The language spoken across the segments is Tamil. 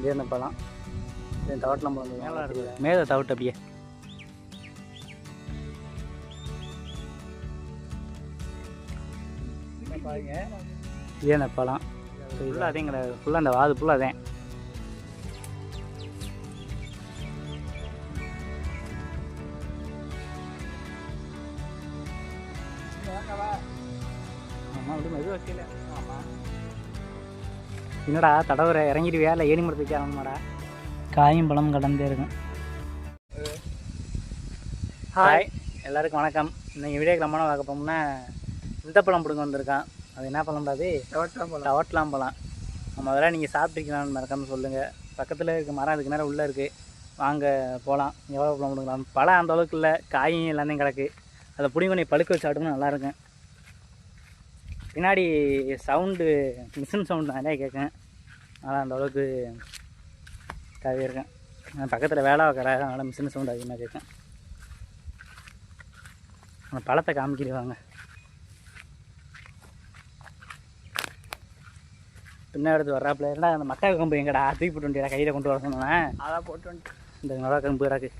இதே இந்த பழம் இதே தவட்டலாம் பழம் மேலே இருக்குது மேலே தவிட்டு அப்படியே. பாருங்க இதே இந்த பழம் ஃபுல்லாக அதே கிடையாது ஃபுல்லாக அந்த வாது ஃபுல்லாக அதே. என்னடா தடவுற இறங்கிடுவியா? இல்லை ஏணி மரத்து வைக்காமடா காயும் பழம் கடந்தே இருக்கும். ஹாய் எல்லாருக்கும் வணக்கம். இன்னைக்கு வீடியோ கிளம்பணும் பார்க்க போனோம்னா இந்த பழம் பிடுங்க வந்திருக்கான். அது என்ன பழம்டா அது? தவட்டம் போலாம் தவட்டலாம் பழம் நம்ம அதெல்லாம் நீங்கள் சாப்பிட்ருக்கீங்களான்னு மறக்காமல் சொல்லுங்கள் பக்கத்தில் இருக்க மரம் அதுக்கு நேரம் உள்ளே இருக்குது வாங்க போகலாம் எவ்வளோ பழம் பிடுங்கலாம். பழம் அந்த அளவுக்கு இல்லை. காயும் எல்லாமே கிடக்கு. அதை பிடிங்க நீ பழுக்க வச்சு சாப்பிட்டோம்னா நல்லா இருக்கும். பின்னாடி சவுண்டு மிஷின் சவுண்டு நிறையா கேட்கும் அதனால் அந்த அளவுக்கு நான் பக்கத்தில் வேலை வைக்கிற அதனால் மிஷின் சவுண்டு அதிகமாக கேட்கும் அந்த பழத்தை காமிக்கிடுவாங்க பின்னாடி எடுத்து வர்றாப்புல இருந்தா அந்த மக்கா கம்பு எங்கடா தூக்கி போட்டு வண்டியா கையில் கொண்டு வர சொன்னேன் அதான் போட்டு வந்துட்டு இந்த நல்லா கம்பு கிடக்கு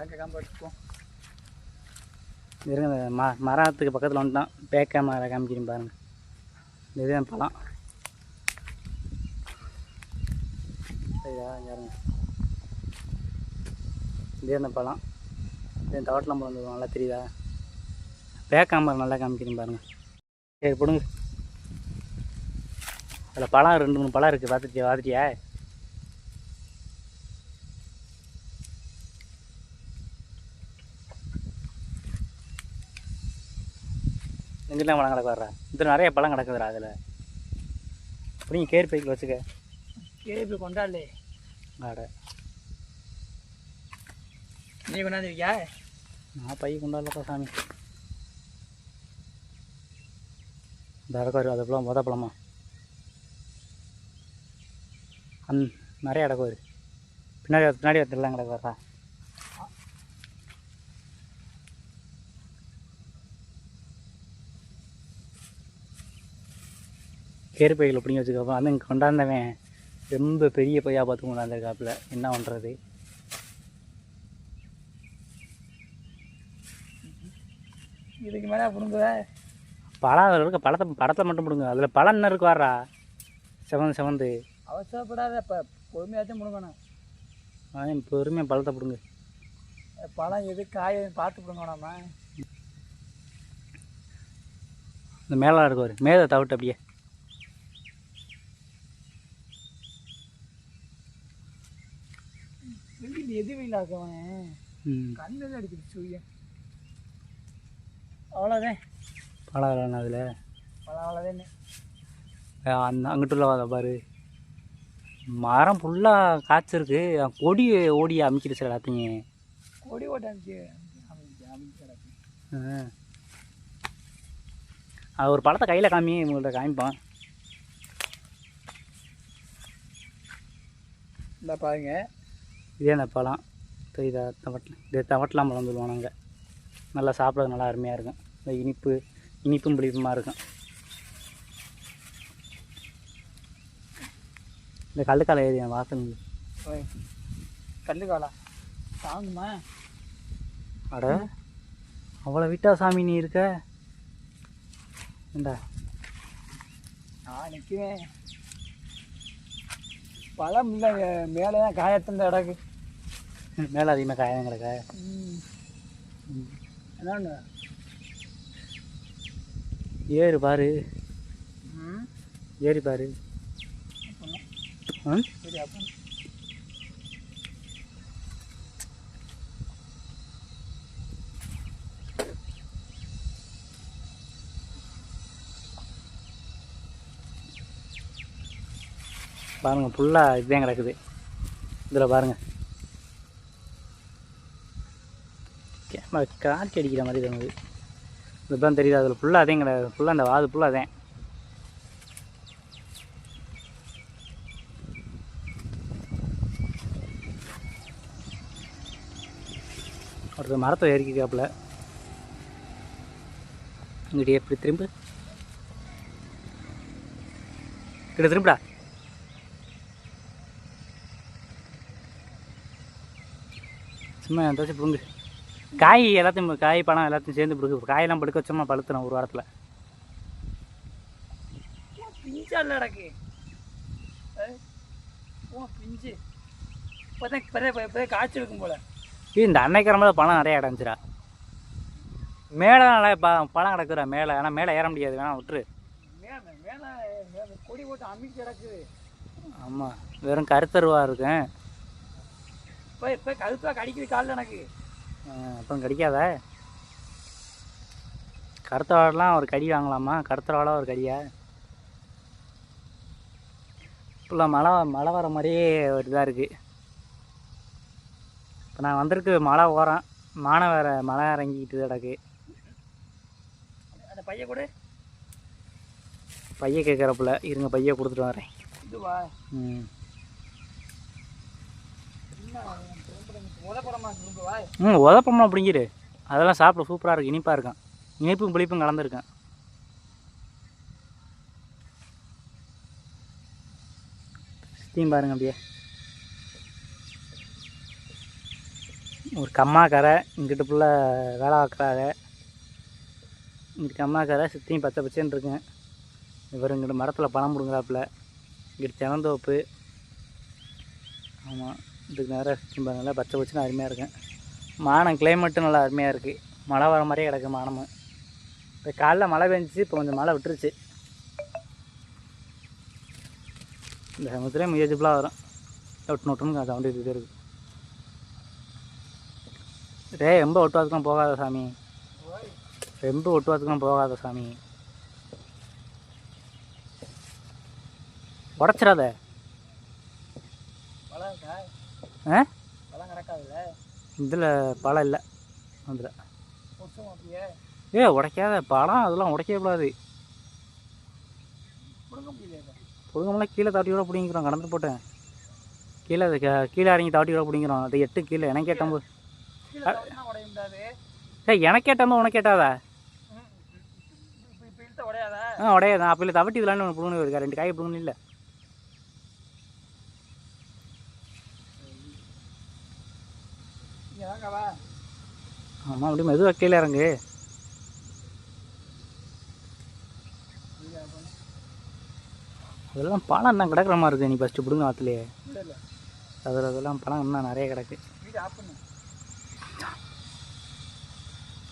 எங்கே காம்பு எடுத்துப்போம் இருங்க இந்த ம மரத்துக்கு பக்கத்தில் வந்துட்டான். பேக்கா மரம் காமிக்கிறேன் பாருங்கள் இந்த பழம். சரியா இதே அந்த பழம். இதே தோட்டலாம் பழம் நல்லா தெரியுதா? பேக்கா மரம் நல்லா காமிக்கிறேன் பாருங்கள் சரி பிடுங்க. அதில் பழம் ரெண்டு மூணு பழம் இருக்குது பார்த்துட்டியா? பார்த்துட்டியா? எங்கெல்லாம் பழம் கிடக்கு வர்றா இதில் நிறைய பழம் கிடக்குதுடா அதில். பிடிங்க கேர் பைக்கில் வச்சுக்க. கேபி கொண்டாடலே. ஆட நீ கொண்டாந்துருக்கியா? நான் பை கொண்டாடலப்பா சாமி. இந்த அது பழம் மொத பழமா. அந் நிறைய இடக்கு வரு. பின்னாடி பின்னாடி வரலாம் கிடக்கு வர்றா கேரு பைகளை பிடிங்க வச்சுக்கப்போ இங்கே கொண்டாந்தவன் ரொம்ப பெரிய பையா பார்த்து கொண்டாந்துருக்காப்புல. என்ன பண்ணுறது இதுக்கு மேலே பிடுங்குதா பழம் அதில் இருக்க பழத்தை பழத்தை மட்டும் பிடுங்க. அதில் பழம் என்ன இருக்கு வர்றா செவந்து செவந்து. அவசரப்படாத இப்போ பொறுமையாச்சும் பிடுங்கணும். அவன் பொறுமையாக பழத்தை பிடுங்க. பழம் எது காய் பார்த்து பிடுங்க வேணாமா இந்த மேலே இருக்கு ஒரு மேலே தவிட்டு அப்படியே வெயில் எது ம். கண்ணில் அடிக்குது சூரியன் அவ்வளோதான் இல்லைண்ணா அதில். அவ்வளோதான் அந்த அங்கிட்டு உள்ள வாத பாரு. மரம் ஃபுல்லாக காய்ச்சிருக்கு. கொடி ஓடி அமைக்கிடுச்சு எல்லாத்தையும். கொடி ஓட்டாச்சு அமைச்சு. அது ஒரு பழத்தை கையில் காமி உங்கள்கிட்ட காமிப்பான். இந்த பாருங்க. இதே அந்த பழம். தெரியுதா தவட்டலாம் இதே தவட்டலாம் பழம் சொல்லுவோம் நாங்கள் நல்லா சாப்பிட நல்லா அருமையாக இருக்கும். இந்த இனிப்பு இனிப்பும் புளிப்புமா இருக்கும். இந்த கல்லுக்கால ஏறி வாசல் ஓய் கல்லுக்காலா? தாங்குமா? அட அவ்வளோ விட்டா சாமி நீ இருக்க? ஏண்டா நான் நிற்குவேன் பழம் இல்லை மேலே தான் காயத்திருந்த இடக்கு மேலே அதிகமாக காயம் கிடக்க. என்னன்னு ஏறு பாரு. ஏறி பாரு. பாருங்கள் ஃபுல்லாக இதுதான் கிடக்குது. இதில் பாருங்கள் காற்று அடிக்கிற மாதிரி தோணுது இப்படிலாம் தெரியுது அதில் ஃபுல்லாக அதே கிடையாது ஃபுல்லாக அந்த வாது ஃபுல்லாக அதேன் ஒருத்தர் மரத்தை ஏறிக்காப்புல இங்கிட்டே எப்படி திரும்ப? கிட்ட திரும்படா. சும்மா என் தோசை புடுங்கு காய் எல்லாத்தையும் காய் பழம் எல்லாத்தையும் சேர்ந்து பிடுங்கு. காயெல்லாம் படுக்க வச்சோமா பழுத்துறோம் ஒரு வாரத்தில். பிஞ்சா இல்லை எனக்கு. ஓ பிஞ்சு. இப்போதான் இப்போ இப்போ காய்ச்சி இருக்கும் போல. இந்த அன்னைக்கிழமை பழம் நிறைய கிடந்துச்சுடா மேலே நல்லா ப பழம் கிடக்குறா மேலே. ஆனால் மேலே ஏற முடியாது. வேணா விட்டுரு. மேலே கொடி போட்டு அமிக்கி கிடக்குது ஆமாம் வெறும் கருத்தருவா இருக்கும். இப்போ இப்போ கழுத்தாக கடிக்குது காலில் எனக்கு. அப்புறம் கடிக்காத. கருத்த வாடெலாம் ஒரு கடி வாங்கலாமா? கருத்த வாழை ஒரு கடியா? இப்போல்லாம் மழை மழை வர மாதிரியே ஒரு இதாக இருக்குது இப்போ நான் வந்திருக்கு மழை ஓரம். மானை வேற மழை இறங்கிக்கிட்டு கிடக்கு. அந்த பையன் கூட. பைய கேட்குறப்புல. இருங்க பைய கொடுத்துட்டு வரேன். இதுவா ம். ம் உதப்பமா அப்படிங்கிரு அதெல்லாம் சாப்பிட சூப்பராக இருக்கு. இனிப்பாக இருக்கும் இனிப்பும் புளிப்பும் கலந்துருக்கேன். சுற்றியும் பாருங்க அப்படியே. ஒரு கம்மாக்கரை இங்கிட்ட இங்கிட்டு ஃபுல்லாக வேலை பார்க்குறாங்க. இங்கிட்டு கம்மா கரை சுற்றியும் பச்சை பச்சைன்னு இருக்குங்க இவர் இங்கிட்டு மரத்தில் பழம் பிடுங்குறாப்புல. இங்கிட்டு சிறந்தோப்பு ஆமாம் இதுக்கு நேரம் நல்லா பச்சை பச்சுன்னு அருமையாக இருக்கும் மானம் கிளைமேட்டும் நல்லா அருமையாக இருக்குது மழை வர மாதிரியே கிடக்கு மானமும். இப்போ காலைல மழை பெஞ்சிச்சு இப்போ கொஞ்சம் மழை விட்டுருச்சு. இந்த சமயத்துலேயே முயற்சிப்பெலாம் வரும். ஒட்டு நொட்டுன்னு சவுண்டு இது இருக்குது ரே ரொம்ப ஒட்டுவாதுக்கெலாம் போகாத சாமி. ரொம்ப ஒட்டுவாதுக்கெலாம் போகாத சாமி. உடச்சிடாத. இதில் பழம் இல்லை அதில். ஏ உடைக்காத. பழம் அதெல்லாம் உடைக்கவே கூடாது. புழுங்கமெல்லாம் கீழே தாட்டி கூட பிடிங்கிறோம் கடந்து போட்டேன். கீழே அது கீழே இறங்கி தாட்டி கூட பிடிங்கிறோம் அது எட்டு கீழே. எனக்கு முடியாது. ஏய் எனக்கு கேட்டம்போது உனக்கு உடையாதா? ஆ உடையாதான் அப்போ இல்லை தவட்டி விளாண்டு ஒன்று புழுங்க இருக்கா ரெண்டு காய் புழுங்கணும் இல்லை இங்கே வாங்கவா ஆமாம் அப்படியே மெதுவாக கீழே இறங்கு. அதெல்லாம் பழம் இன்னும் கிடக்குற மாதிரி இருக்குது நீ ஃபஸ்ட்டு பிடுங்க ஆற்றுலையே அதில் அதெல்லாம் பழம் இன்னும் நிறைய கிடக்கு.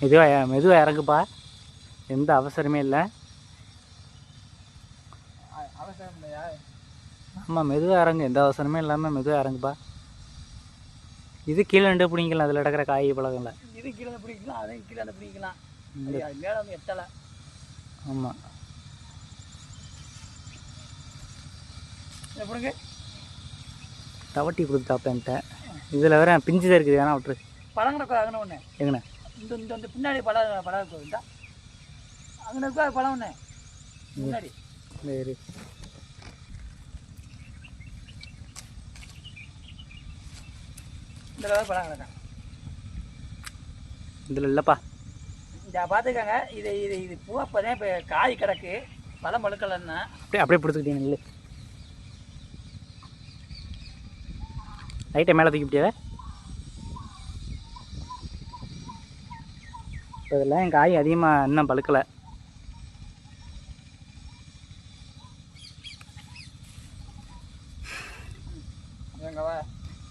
மெதுவாக மெதுவாக இறங்குப்பா. எந்த அவசரமே இல்லை. ஆமாம் மெதுவாக இறங்கு. எந்த அவசரமே இல்லாமல் மெதுவாக இறங்குப்பா. இது கீழே நின்று பிடிங்கலாம் அதில் கிடக்கிற காய் பழகம்ல இது கீழே பிடிக்கலாம் அதையும் கீழே பிடிக்கலாம். மேலே வந்து எட்டலை. ஆமாம் எப்படிங்க தவட்டி கொடுத்தாப்பேன்ட்ட இதில் வேற பிஞ்சு தான் இருக்குது வேணா விட்டுரு. பழம் கிடக்கும் அங்கே ஒன்று எங்கண்ணே? இந்த இந்த இந்த பின்னாடி பழம் பழம் இருக்கும் அங்கே இருக்கா பழம் ஒன்று முன்னாடி. சரி. இந்த கலர் இதில் இல்லைப்பா. இதை பார்த்துக்கங்க. இது இது இது பூ அப்போ தான் இப்போ காய் கிடக்கு. பழம் பழுக்கலன்னா அப்படியே அப்படியே பிடிச்சிக்கிட்டீங்க இல்லை லைட்டை மேலே தூக்கி முடியாத இப்போ இதெல்லாம் என் காய் அதிகமாக இன்னும் பழுக்கலை.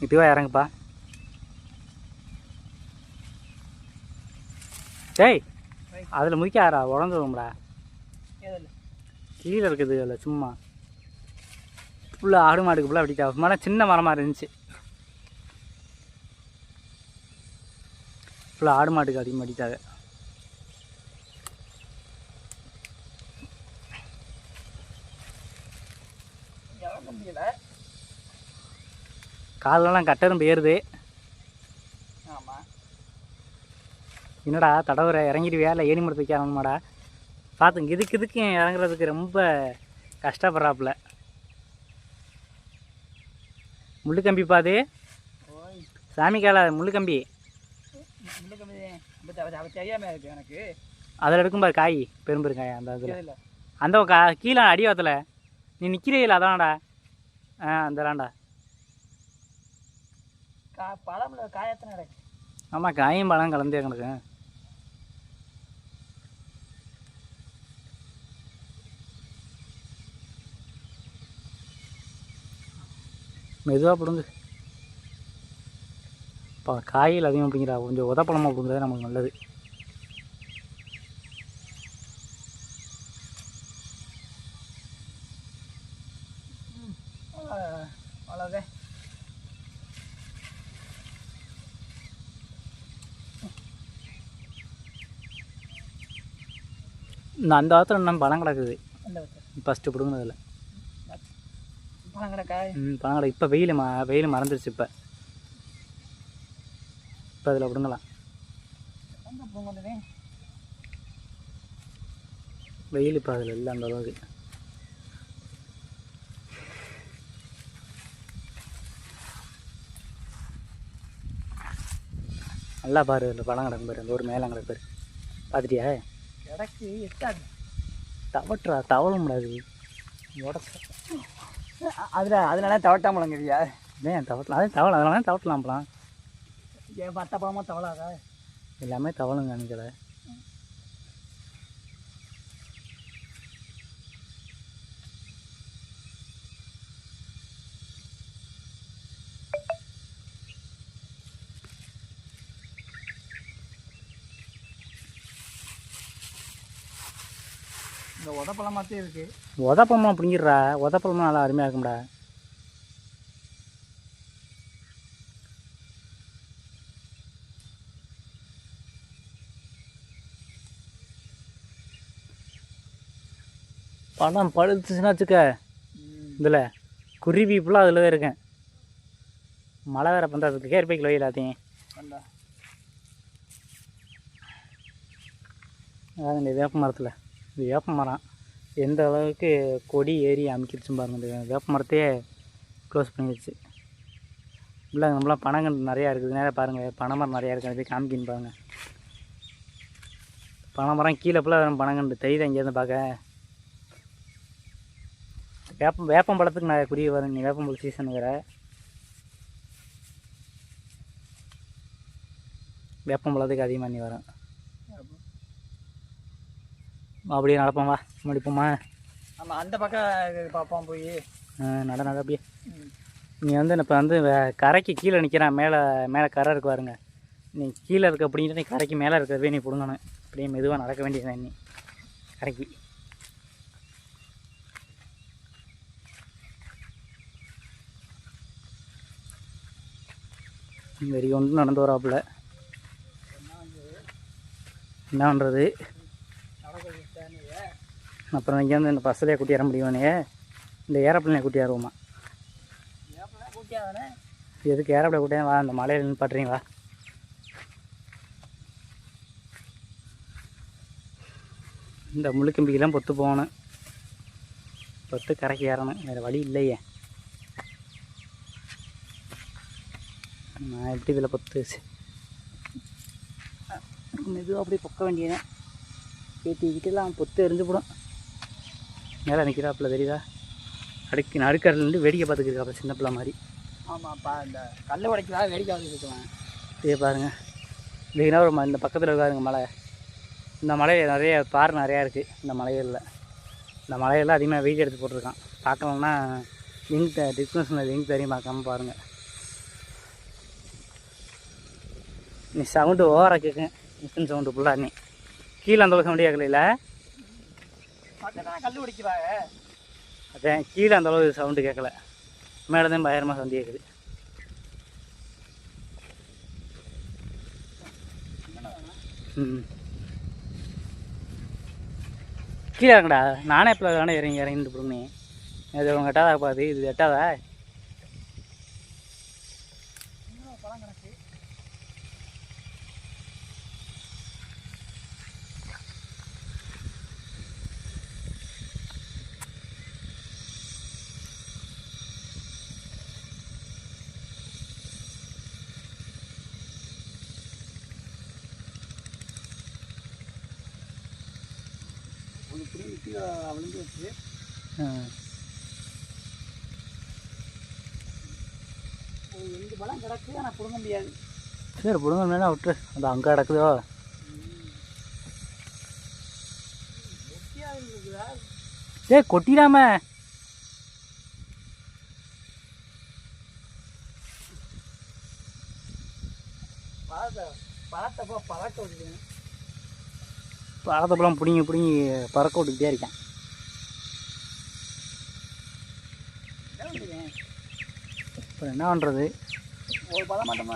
இதுவாக இறங்குப்பா. டேய் அதில் முதிக்காரா உடஞ்சிரும்டா எதில்? கீழே இருக்குது அதில் சும்மா. ஃபுல்லாக ஆடு மாடுக்கு ஃபுல்லாக வெட்டிட்டா. மரம் சின்ன மரமாக இருந்துச்சு. ஃபுல்லாக ஆடு மாட்டுக்கு அதிகமாக முடியல. காலெல்லாம் கட்டரும் ஏறுது என்னடா தடவுற இறங்கிடுவியா? இல்லை ஏணி மரத்து வைக்கணுமாடா பார்த்துங்க இதுக்கு இதுக்கு இறங்குறதுக்கு ரொம்ப கஷ்டப்படுறாப்புல. முள்ளு கம்பி பாது சாமி கால முள்ளு கம்பி முள்ளு கம்மி பட் அவ அவ தெரியாமல் இருக்கு எனக்கு. அதில் எடுக்கும் பாரு காய் பெரும்பெருங்காய் அந்த இதில். அந்த கா கீழே அடிவாத்தில் நீ நிற்கிறீல அதான்டா. ஆ அந்தலாண்டா கா பழம்ல காயத்தனை ஆமாம் காயும் பழம் கலந்தே கிடக்கு. மெதுவாக பிடுங்கு. இப்போ காயில் அதிகம் பிடிங்கிறா கொஞ்சம் உதப்பழமாக பிடுங்குறது நமக்கு நல்லது. அவ்வளோதான் இந்த அந்த வாரத்தில் இன்னும் பழம் கிடக்குது. ஃபஸ்ட்டு பிடுங்கினதில். ம் கிடக்கு இப்போ வெயில் ம வெயில் மறந்துருச்சு இப்போ. இப்போ அதில் பூங்கொண்டுனே வெயில் இப்போ அதில் இல்லை அந்த அளவுக்கு. நல்லா பாரு இந்த பழம் கிடக்கு பாரு அந்த ஒரு மேலே கிடக்கு பாரு. பார்த்துட்டியா கிடக்கு எட்டாது. தவட்டுறா தவள முடியாது உடச்ச. அதில் அதனால தவட்டாமலங்கிறியா? ஏன் தவட்டலாம் அதே தவளை அதனால தான் தவட்டலாம் பழம் ஏன் மற்ற பழமாக தவளாதா? எல்லாமே தவளுங்க நினைக்கல இந்த உதப்பழம் மாற்றே இருக்குது உதப்பழமா பிடிங்கிடுறா. உதப்பழமா நல்லா அருமையாக இருக்கும்டா. பழம் பழுத்துச்சுன்னா வச்சுக்க. இதில் குருவி ஃபுல்லாக அதில் தான் இருக்கேன். மழை வேறு பண்ணுறதுக்கு கேர் கிலோ எல்லாத்தையும் அதாவது இந்த வேப்ப மரத்தில் இந்த வேப்ப மரம் எந்த அளவுக்கு கொடி ஏறி அமைக்கிடுச்சுன்னு பாருங்க இந்த வேப்ப மரத்தையே க்ளோஸ் பண்ணிடுச்சு இல்லை நம்மளாம் பனங்கன்று நிறையா இருக்குது. நேராக பாருங்கள் பனைமரம் நிறையா இருக்குது போய் காமிக்கின்னு பாருங்கள் பனைமரம் கீழே ஃபுல்லாக பனங்கன்று தெரியுது இங்கேருந்து பார்க்க. வேப்பம் வேப்பம் பழத்துக்கு நான் குருவி வரேன் நீ வேப்பம்பழ சீசன் வேறு. வேப்பம்பழத்துக்கு அதிகமாக நீ வரேன் அப்படியே நடப்போம் வா. முடிப்போமா ஆமாம் அந்த பக்கம் பார்ப்போம் போய். நட நட அப்படியே. நீ வந்து இப்போ வந்து கரைக்கு கீழே நிற்கிறான் மேலே மேலே கரை இருக்கு பாருங்க. நீ கீழே இருக்க அப்படின்ட்டு நீ கரைக்கு மேலே இருக்கிறதே நீ பிடுங்கணும். அப்படியே மெதுவாக நடக்க வேண்டியது நீ கரைக்கு. வெறி கொண்டு நடந்து வராப்புல. என்ன பண்ணுறது அப்புறம் இங்கேருந்து இந்த பஸ்ஸிலே கூட்டி வர முடியுமானே? இந்த ஏரோப்ளேனை கூட்டி வருவோமா? கூட்டியாதானே எதுக்கு ஏரோப்ளேன் கூட்டியா? வா அந்த மலையில் நிப்பாட்டுறீங்க வா. இந்த முள்ளுக்கம்பிக்கெல்லாம் பொத்து போகணும். பொத்து கரைக்கு ஏறணும். வேறு வழி இல்லையே. நான் எப்படி இதில் பொத்து மெதுவாக அப்படியே பொக்க வேண்டியதேன் ஏற்றிக்கிட்டுலாம் பொத்து எரிஞ்சு போடும் மேலே நிற்கிறாப்புல தெரியுதா? அடுக்கு நடுக்கடலேருந்து வேடிக்கை பார்த்துக்கிருக்காப்புல சின்ன பிள்ளை மாதிரி. ஆமாப்பா இந்த கல் உடைக்கிறா வேடிக்கை இருக்கலாம் இதே பாருங்க. இல்லைன்னா ஒரு இந்த பக்கத்தில் இருக்காருங்க மலை. இந்த மலை நிறைய பாறை நிறையா இருக்குது இந்த மலைகளில். இந்த மலையெல்லாம் அதிகமாக வெயிட் எடுத்து போட்டிருக்கான். பார்க்கலன்னா லிங்க் டிஸ்கிரிப்ஷனில் லிங்க் தெரியும் பார்க்காம பாருங்கள் நீ சவுண்டு ஓவராக கேட்கும் மிஷின் சவுண்டு ஃபுல்லாக நீ. கீழே அந்த சவுண்டு கேட்கல கல் உடைக்கிறாங்க அதான் கீழே அந்த அளவு சவுண்டு கேட்கல. மேலே தான் பயங்கரமாக சவுண்டு கேட்குது. ம் கீழே இறங்கடா. நானே இப்போ தானே இறங்கி இறங்கிட்டு போடுமே அது உங்க எட்டாதா பாது? இது எட்டாதா? எண்டு பழம் கிடக்கு ஆனால் பிடுங்க முடியாது. சரி பிடுங்க மேலே விட்டுரு. அது அங்கே கிடக்குதோ? டேய் கொட்டிடாம. பழத்தை பழத்தை போ பழத்தை பழத்தப்பழம் பிடிங்கி பிடிங்கி பறக்க விட்டுக்கிட்டே இருக்கேன் என்ன விட்டுருக்கேன் இப்போ என்ன பண்ணுறது ஒரு பழம் மட்டுமா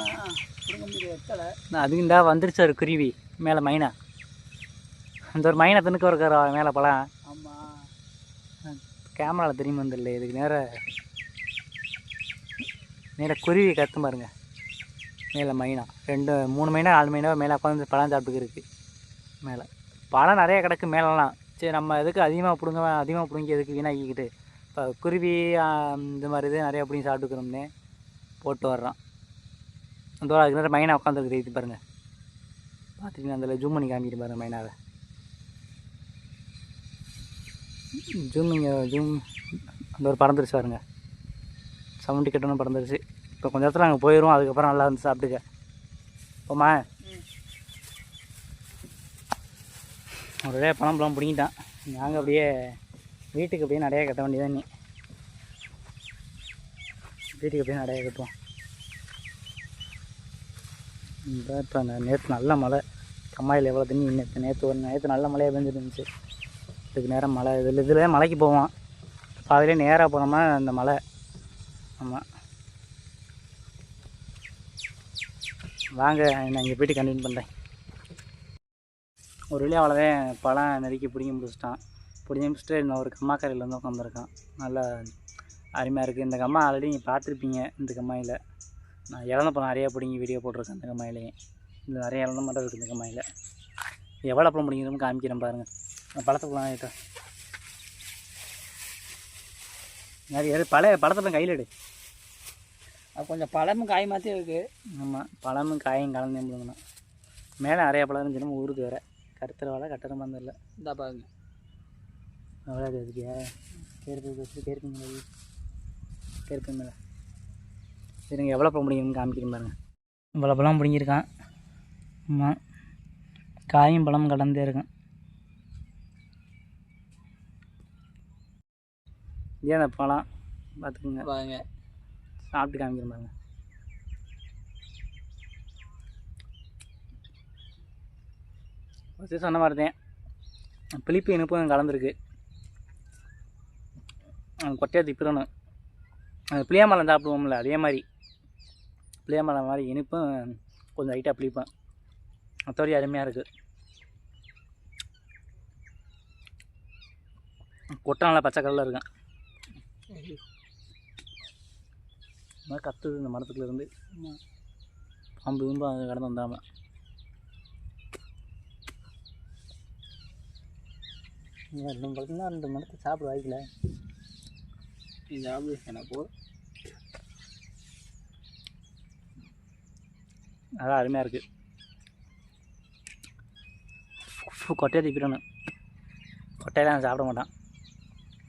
எத்தலை. அதுக்குண்டா வந்துருச்சு ஒரு குருவி மேலே மைனா. அந்த ஒரு மைனை தின்னுக்கு இருக்கிற மேலே பழம்? ஆமாம் கேமராவில் தெரியுமா வந்துடல இதுக்கு நேர நேர குருவி கத்து பாருங்க. மேலே மைனா. ரெண்டு மூணு மைனா நாலு மைனா மேலே உட்காந்து பழம் சாப்பிட்டுக்கு இருக்கு. மேலே. பழம் நிறைய கிடக்கு மேலெலாம் சரி நம்ம எதுக்கு அதிகமாக பிடுங்க அதிகமாக பிடுங்கி எதுக்கு வீணாக்கிக்கிட்டு? இப்போ குருவி இது இந்த மாதிரி இது நிறையா பிடிங்கி சாப்பிட்டுக்கிறோம்னே போட்டு வர்றோம். அந்த அதுக்கு நேரம் மைனா உட்காந்துருக்கு இது பாருங்கள் பார்த்துட்டு அதில் ஜூம் பண்ணி காமிக்கிட்டு பாருங்கள் மைனாவை. ஜூம் இங்கே ஜூம் அந்த ஒரு பறந்துருச்சு பாருங்க. சவுண்டு டிக்கெட்டுன்னு பறந்துருச்சு இப்போ கொஞ்ச நேரத்தில் நாங்கள் போயிடுவோம் அதுக்கப்புறம் நல்லா வந்து சாப்பிட்டுக்க. போமா ஒரு பணம் பழம் பிடிங்கிட்டான். நாங்கள் அப்படியே வீட்டுக்கு அப்படியே நிறையா கட்ட வேண்டியதான் நீ. வீட்டுக்கு அப்படியே நிறையா கட்டுவோம். இப்போ அந்த நேற்று நல்ல மழை. கம்மாயில் எவ்வளோ தண்ணி? நேற்று நேற்று ஒரு நேற்று நல்ல மழையாக பெஞ்சிட்டு இதுக்கு நேரம் மழை. இதில் இதில் மலைக்கு போவோம். பாதிலே நேராக போனோம்னா அந்த மலை ஆமாம் வாங்க நான் இங்கே போய்ட்டு கண்டினியூ பண்ணுறேன் ஒரு வழியாக அவ்வளோதான் பழம் நெருக்கி பிடிங்கி முடிச்சிட்டான். பிடிஞ்ச நிமிஷத்தில் நான் ஒரு கம்மாக்கரையில் வந்து உட்காந்துருக்கான் நல்லா அருமையாக இருக்குது இந்த கம்மா ஆல்ரெடி நீங்கள் பார்த்துருப்பீங்க இந்த கம்மாயில். நான் இழந்த பழம் நிறையா பிடிங்கி வீடியோ போட்டிருக்கேன் இந்த கம்மாயிலேயே. இந்த நிறைய இழந்த மட்டும் இருக்குது இந்த கம்மாயில். எவ்வளோ பழம் பிடிங்கிறோம் காமிக்கிறேன் பாருங்கள் நான் பழத்தை பழம் ஆகிட்டேன் நிறைய பழைய பழத்தை பழம் கையில் எடு. கொஞ்சம் பழமும் காய் மாற்றி இருக்குது ஆமாம் பழமும் காயும் கலந்து முடிங்கணும் மேலே நிறைய பழம் இருந்துச்சுன்னா ஊருக்கு வேறு. கருத்துற வாழை கட்டணம் இல்லை. இந்த பாருங்க. அவ்வளோ அதுக்கியா கேர்ப்பு வச்சு கேர்ப்பு மேலே. சரிங்க எவ்வளோ பழம் பிடிக்கணும்னு காமிக்கிறேன் பாருங்க. இவ்வளோ பழம் பிடிங்கிருக்கான். ஆமாம் காயும் பழமும் கலந்தே இருக்கும். இதே அந்த பழம். பார்த்துக்குங்க. பாருங்க சாப்பிட்டு காமிக்கிறேன் பாருங்க. ஃபஸ்ட்டு சொன்ன மாதிரி தான். புளிப்பு இனிப்பும் கலந்துருக்கு. கொட்டையை திப்பிடணும் அது புளியாமலம் சாப்பிடுவோம்ல அதே மாதிரி. புளியாமலம் மாதிரி இனிப்பும் கொஞ்சம் லைட்டாக புளிப்பேன். மற்றபடி அருமையாக இருக்குது கொட்டை நல்லா பச்சை கலரில் இருக்கும். இந்த மாதிரி கத்துது இந்த மரத்துக்குலேருந்து பாம்பு கிம்பு அது கடந்து வந்தாமல் இன்னும் பார்த்தீங்கன்னா ரெண்டு மரத்தை சாப்பிட வாய்க்கல இந்த ஆம்பு எனக்கு போதும் அதான் அருமையாக இருக்குது கொட்டையை திப்பிடணும். கொட்டையெல்லாம் நான் சாப்பிட மாட்டான்.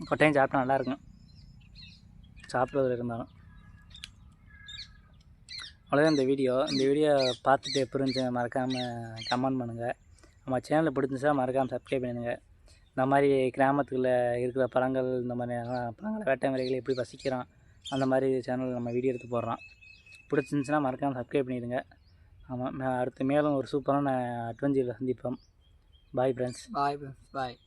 கொட்டையும் சாப்பிட்டா நல்லா இருக்கும். சாப்பிட்றதுல இருந்தாலும். அவ்வளோதான் இந்த வீடியோ. இந்த வீடியோ பார்த்துட்டு எப்படி இருந்துச்சு மறக்காமல் கமெண்ட் பண்ணுங்கள் நம்ம சேனலில் பிடிச்சிருந்துச்சா மறக்காமல் சப்ஸ்கிரைப் பண்ணுங்கள் இந்த மாதிரி கிராமத்தில் இருக்கிற பழங்கள் இந்த மாதிரி எல்லாம் பழங்களை வேட்டை முறைகளை எப்படி வசிக்கிறோம் அந்த மாதிரி சேனலில் நம்ம வீடியோ எடுத்து போடுறோம். பிடிச்சிருந்துச்சுன்னா மறக்காமல் சப்ஸ்கிரைப் பண்ணிடுங்க. ஆமாம் அடுத்து மேலும் ஒரு சூப்பரான அட்வென்ச்சரில் சந்திப்போம். பாய் ஃப்ரெண்ட்ஸ் பாய் பாய்